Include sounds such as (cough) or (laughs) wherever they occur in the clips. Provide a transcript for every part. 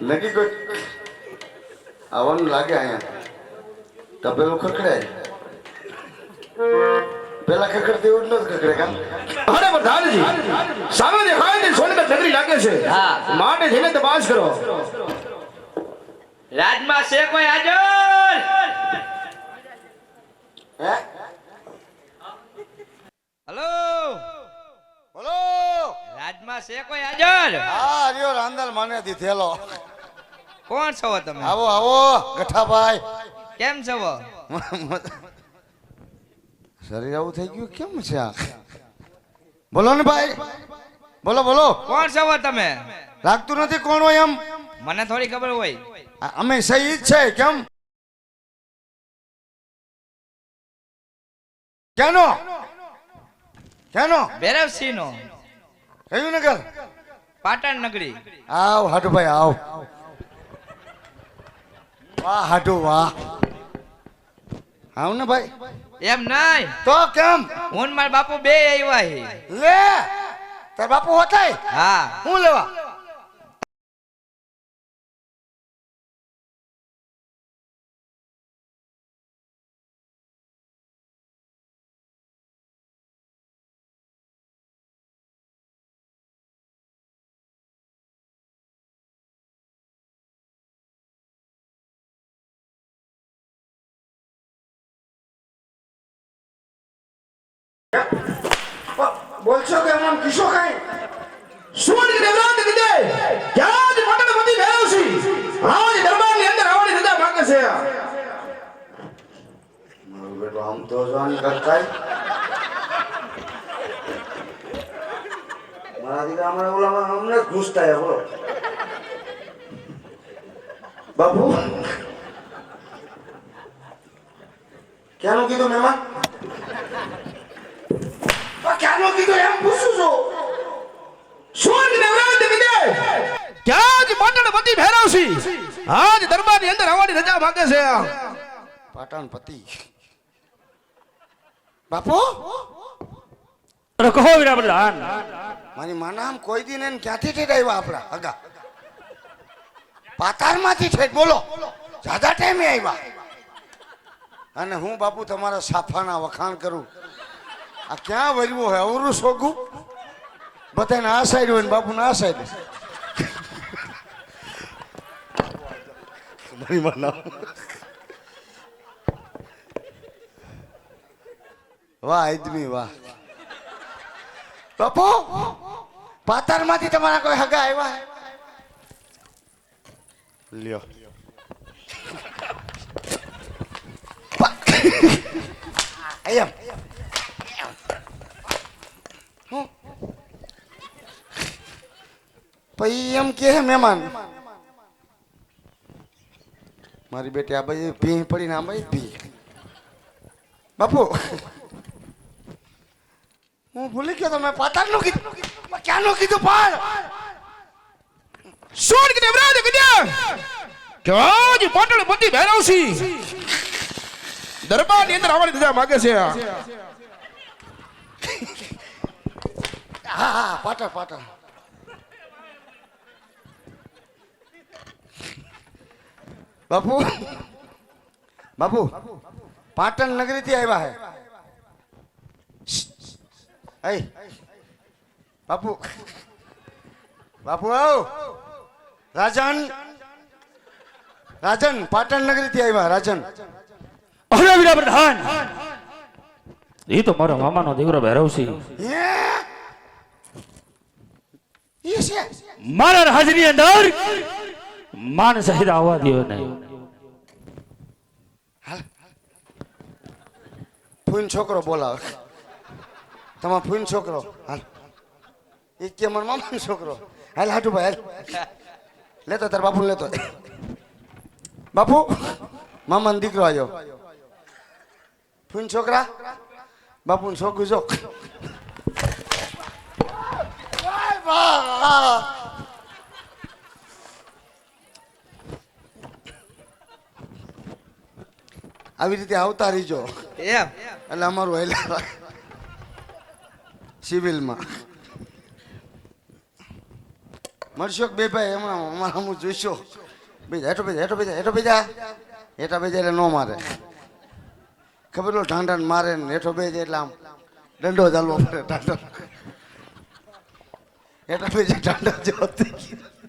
નક્કી કોઈ આવવાનું લાગે અહીંયા તપેલું ખખડાય પેલા ખખડતી એવું જ નથી ખખડે કામ અરે પ્રધાનજી સામે દેખાય ને સોનગઢ નગરી લાગે છે હા. માટે જઈને તપાસ કરો રાજમાં છે કોઈ હાજર હે હલો બોલો રાજમાં છે કોઈ હાજર હા રહ્યો રાંદલ માને દીધેલો કોણ છો તમે? આવો આવો ગઠાભાઈ. કેમ છો? શરીર આવું થઈ ગયું? કેમ છે આ? બોલો ને ભાઈ. બોલો બોલો. કોણ છો તમે? લાગતું નથી કોણ હોય એમ? મને થોડી ખબર હોય. અમે સહી જ છે કેમ? કેનો? કેનો? ભૈરવસિંહ નો કયું નગર? પાટણ નગરી. આવ હાટુભાઈ આવ. વાહ હાટુ વાહ. આવ ને ભાઈ? એમ નહીં. તો કેમ? હું મારા બાપુ બે આવ્યા હી. લે તાર બાપુ હોતાય? હા. હું લેવા? કે એમ કિશો કાંઈ? સોનગઢ દેવરાજ કીધે ક્યાં જ બધી ભેરવશી આજ દરબારની અંદર આવવાની રજા માંગે છે. મારો બેટો આમ તો જોવાની કરતાય મારા દીકરા હમણાં ઓલામાં અમને જ ઘૂસતા હે, બોલો બાપુ ક્યાંનું કીધું મહેમાન પણ ક્યાંનું કીધું એમ પૂછું છું સોનગઢ દેવરાજ કીધે ક્યાં જ મટણ બધી ભેરાવસી આજ દરબારની અંદર આવવાની રજા માંગે છે પાટણ પતિ બાપુ? રખો વીરા પ્રધાન મારી માનામ કોઈ દિન એને ક્યાંથી ઠેઠ આવ્યા આપણા? હગા. પાતાળમાંથી ઠેઠ બોલો. જાદા ટાઈમે આવ્યા. અને હું બાપુ તમારા સાફાના વખાણ કરું. આ ક્યાં વરવું હોય અવરું સોગું? બધાને આ સાઈડ હોય ને બાપુને આ સાઈડ વાહ આદમી વાહ. બાપુ પાતારમાંથી તમારા કોઈ હગા આવ્યા? લ્યો. એમ (coughs) હું? પછી એમ કે હે મહેમાન, મારી બેટી આ બાજુ પી પડીને આ બાજુ પી બાપુ, હું ભૂલી ગયો તો મેં પાતારનું કીધું. ક્યાં ક્યાંનું કીધું પણ કીધું દેવરાજ કીધે ક્યાં જ પતિ બધી દરબાર દરબારની અંદર આવવાની રજા માગે છે હા હા, પાટણ પાટણ. બાપુ. બાપુ પાટણ નગરીથી આવ્યા હે. બાપુ. બાપુ આવ. રાજન. રાજન પાટણ નગરીથી આવ્યા રાજન. અરે પ્રધાન એ તો મારો મામાનો દીકરો ભૈરવસિંહ. મારા હાજરી અંદર માન સહિત આવવા દો નહીં ફૂન છોકરો બોલાવે. તમારો ફૂન છોકરો. હાલ. એ કે મારો મામાનો છોકરો. હાલ હાટુ ભાઈ હાલ. લેતો તાર બાપુ લેતો. બાપુ મામાનો દીકરો આવ્યો. ફૂન છોકરા બાપુ છોકરું જો. આવી રીતે આવતા રહીજો. એમ? એટલે અમારું હેલા સિવિલમાં. મળશો બે ભાઈ? હમણાં અમારા હું જોઈશો. બીજા હેઠો બીજા હેઠો બીજા હેઠો બીજા. હેઠા બીજા એટલે ન મારે. ખબર લો ઢાંઢાને મારે ને હેઠો બે એટલે આમ દંડો ચાલવો પડે ઢાંઢો હેઠા બીજા ઢાંઢા જેવો થઈ ગયો.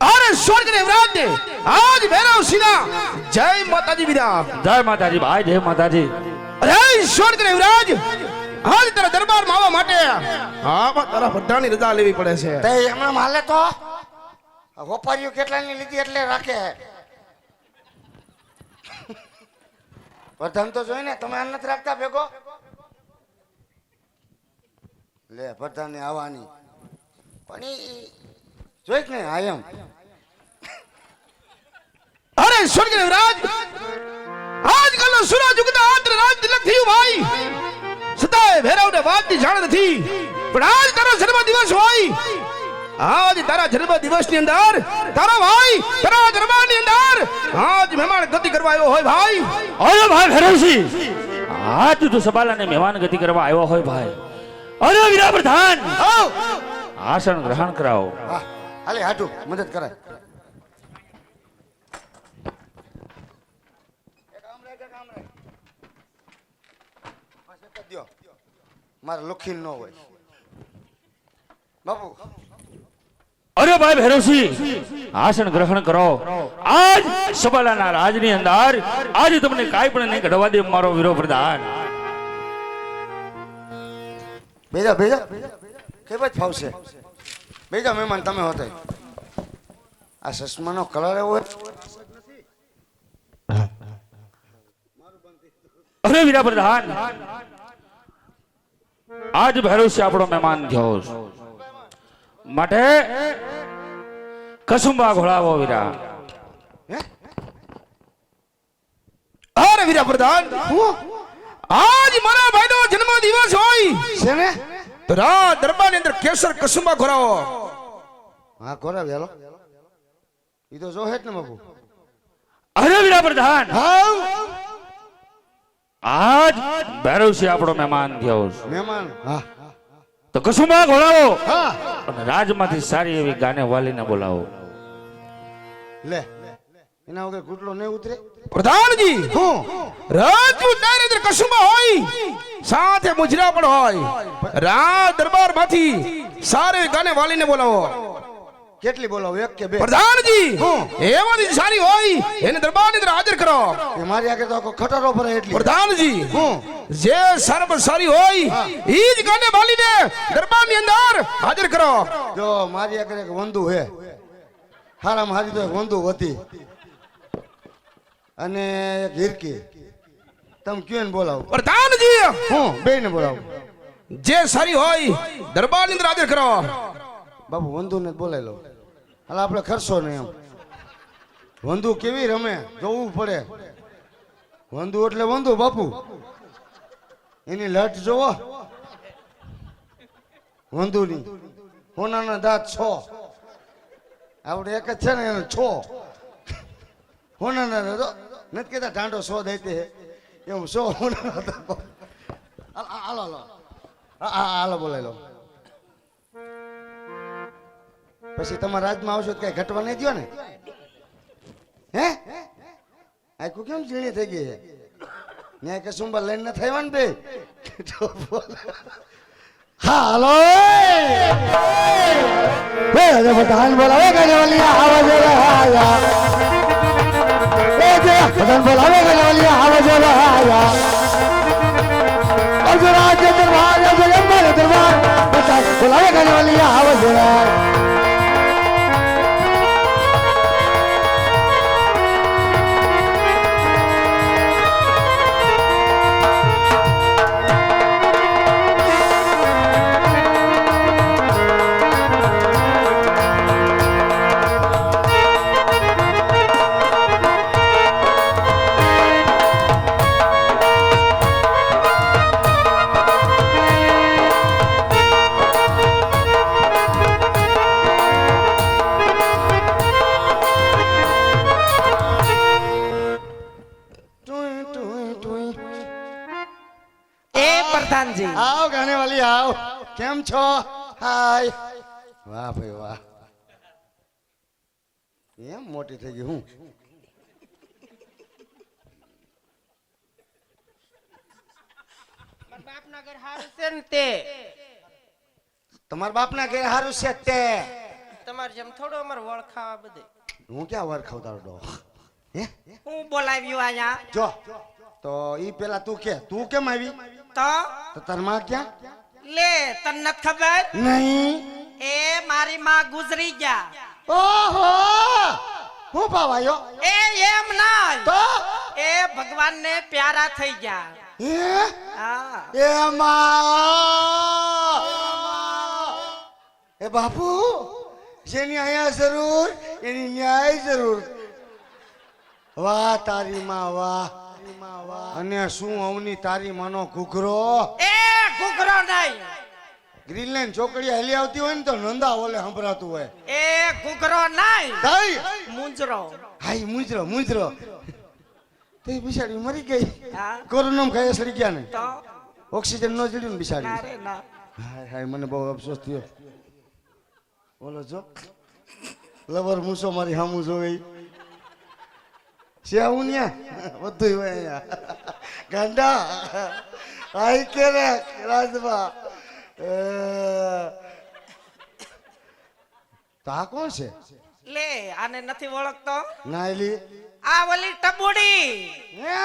અરે સ્વર્ગ ને વ્રાજ દે. આજ ભૈરવ સિંહ જય માતાજી વિરા જય માતાજી ભાઈ જય માતાજી. અરે સ્વર્ગ ને વ્રાજ. આજ તારા દરબારમાં આવવા માટે આમાં તારા બધાની રજા લેવી પડે છે. તે એમણે માલે તો? હોપારીઓ કેટલાની લીધી એટલે રાખે. પ્રધાન તો જોઈ ને તમે આ નથી રાખતા ભેગો? લે પ્રધાનની આવવાની. પણ ઈ જોઈ કે ને (laughs) અરે સ્વર્ગ રાજ આજકાલ આજ કાલનો સૂરજ ઉગતા આંતર રાજ તિલક થયું ભાઈ. સદાય ભૈરવ ને વાતની જાણ નથી. પણ આજ તારો જન્મ દિવસ હોય. આજ તારા જન્મ દિવસની અંદર તારો ભાઈ તારા જન્મની અંદર આજ મહેમાન ગતિ કરવા આવ્યો હોય ભાઈ. અરે ભાઈ ભૈરવસિંહ આજ તું સબાલાને મહેમાન ગતિ કરવા આવ્યો હોય ભાઈ. અરે વીરા પ્રધાન આસન ગ્રહણ કરાવો. હા. હાલે હાટુ મદદ કરાય. મારે લખી ન હોય. બાપુ. અરે ભાઈ ભૈરવસિંહ આસન ગ્રહણ કરો. આજ સબાલાના રાજની અંદર આજે તમને કાંઈ પણ નહીં ઘડવા દે મારો વીરો પ્રધાન. ભેજા ભેજા. કેમ જ ફાવશે? બેજા મહેમાન તમે હોતે આ ચશ્માનો કલર એવો. અરે વીરા પ્રધાન આજ ભૈરવસિંહ આપણો મહેમાન થયો માટે કસુંબા ઘોડાવો વીરા. અરે વીરા પ્રધાન આજ મારા ભાઈનો જન્મ દિવસ હોય. છે ને તો રાત દરબારની અંદર કેસર કસુંબા ઘોરાવો. હા કોરા વેલો. ઈ તો જો હેત ને બાપુ અરે વીરા પ્રધાન હા આજ છે આપણો મહેમાન થયો છે. મહેમાન હા. તો કસુંબા ઘોડાવો હા. અને રાજમાંથી સારી એવી ગાને વાલીને બોલાવો. લે એના વગર ગુટલો નહીં ઉતરે. પ્રધાનજી હું? રાજપૂત નરેન્દ્ર અંદર હોય સાથે મુજરા પણ હોય. રા દરબારમાંથી સારે ગાને વાલીને બોલાવો. કેટલી બોલાવો? એક કે બે? પ્રધાનજી હું? એમાંથી સારી હોય એને દરબારની અંદર હાજર કરો. એ મારી આગળ તો આખો ખટારો ભરે એટલી. પ્રધાનજી હું? જે સર્વ સારી હોય ઈ જ ગાને વાલીને દરબારની અંદર હાજર કરો. જો મારી આગળ એક વંદુ હે. હારામ હારી તો વંદુ હતી. અને એક હિરકી તમે કયો ને બોલાવો? પ્રધાનજી! હું બે ને બોલાવો. જે સારી હોય દરબારની અંદર હાજર કરાવો. બાપુ વંધુ ને બોલાવી લો હાલ આપણે ખર્ચો ને એમ. વંદુ કેવી રમે? જોવું પડે. વંદુ એટલે વંધુ બાપુ. એની લટ જોવો. વંદુની. હોનાના દાંત છ. આપણે એક જ છે ને એને છો. હોનાના તો નથી કહેતા ઢાંડો સો હે એવું સો હાલો હાલો હાલો. હા હા, બોલાવી લો પછી તમારા રાજમાં આવશો તો કઈ ઘટવા નહીં દો ને? હે? આખું કેમ ઝીણી થઈ ગઈ છે? ન્યાય કસુંબા લઈને ન થાય ને બે બોલ. હાલો હે અરે બધાન બોલાવે ગણવલિયા આવાજ લહાયા એ જે બધાન બોલાવે ગણવલિયા આવાજ લહાયા અર્જુન રાજ્ય દરબાર અર્જુન અંબારે દરબાર બધાન કેમ છો? હાય. વાહ ભાઈ વાહ. એમ મોટી થઈ ગઈ હું? મારા બાપના ઘર હારું છે ને તમારા ઘેર હારું છે તે. તમારે જેમ થોડો અમારે વળખાવા બધે. હું ક્યાં વળખાવ તારો ડો હે? હું બોલાવ્યું અહીંયા જો. તો ઈ પેલા તું કે તું કેમ આવી? તો તારમાં ક્યાં? લે તન નથી ખબર? નહીં. એ મારી માં ગુજરી ગયા. ઓહો! હું પાવાયો? એ એમ ના તો? એ ભગવાનને પ્યારા થઈ ગયા. હે? હા. એમાં એ બાપુ જેની અહીંયા જરૂર એની ન્યાય જરૂર. વાહ તારી માં વાહ. અને શું અવની તારી માનો ઘૂઘરો? એ ઘૂઘરો નહીં. ગ્રીનલેન્ડ ચોકડી હલી આવતી હોય ને તો નંદા ઓલે સંભળાતું હોય. એ ઘૂઘરો નહીં. થઈ મુંજરો. હાઈ મુંજરો મુંજરો. તે બિચારી મરી ગઈ. કોરોનામ ખાઈ સડી ગયા ને. ઓક્સિજન ન જડ્યું ને બિચારી. ના. હાય હાય મને બહુ અફસોસ થયો. બોલો જો. લવર મૂસો મારી હામું જોવે. છે હું ન્યા બધું હોય અહીંયા. ગાંડા? આઈ કે રે રાજભા તો આ કોણ છે? લે આને નથી ઓળખતો. ના એલી. આ ઓલી ટબુડી. હે?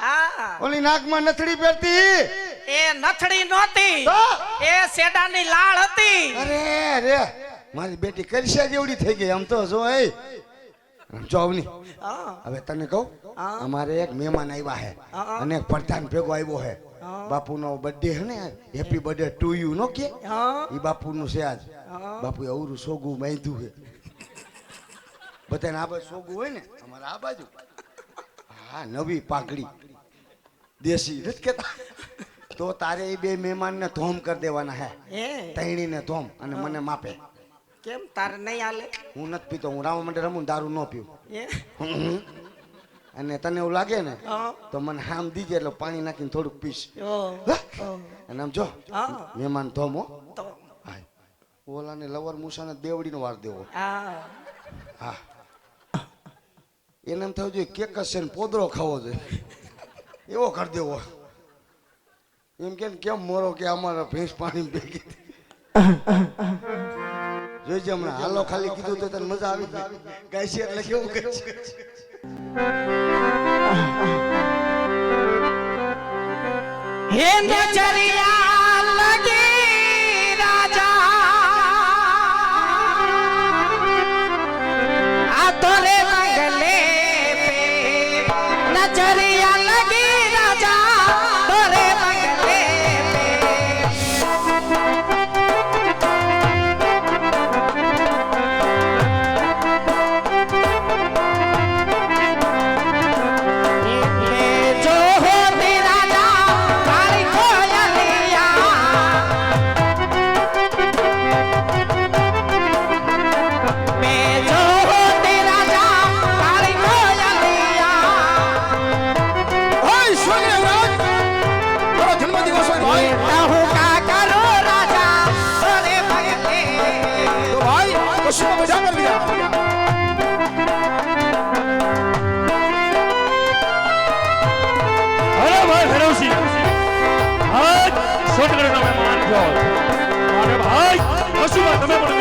હા. ઓલી નાકમાં નથડી પહેરતી? એ નથડી નહોતી. એ સેડાની લાળ હતી. અરે રે. મારી બેટી કરશા જેવડી થઈ ગઈ આમ તો જો એ. આમ જો અવની હા. હવે તને કહું અમારે એક મહેમાન આવ્યા હે. અને એક પ્રધાન ભેગો આવ્યો હે. બાપુનો બર્થડે હે ને હેપી બર્થડે ટુ યુ નો કે? એ બાપુનું છે આજ. બાપુ અવરું સોગું બાંધ્યું હે. બધાને આ બાજુ સોગું હોય ને અમારે આ બાજુ. હા નવી પાઘડી. દેશી નથી કેતા? તો તારે એ બે મહેમાનને ધોમ કરી દેવાના હે. હે. તૈણીને ધોમ અને મને માપે. કેમ? તારે નહીં હાલે? હું નથી પીતો હું રાવણ માટે રમું દારૂ ન પીવું. અને તને એવું લાગે ને તો મને હામ દીજે એટલે પાણી નાખીને થોડુંક પીશ. ઓ અને આમ જો મહેમાન ધોમ. ઓલાને લવર મૂસાને દેવડીનો વાર દેવો. હા. હા. એને એમ થવું જોઈએ કેક છે ને પોદરો ખાવો જોઈએ એવો કરી દેવો. એમ કેમ કેમ મોરો કે અમારા ભેંસ પાણી ભેગી જોઈજે હમણાં. હાલો, ખાલી કીધું તો તને મજા આવી જાય. ગાય છે એટલે કેવું છે? હે નજરિયા આજ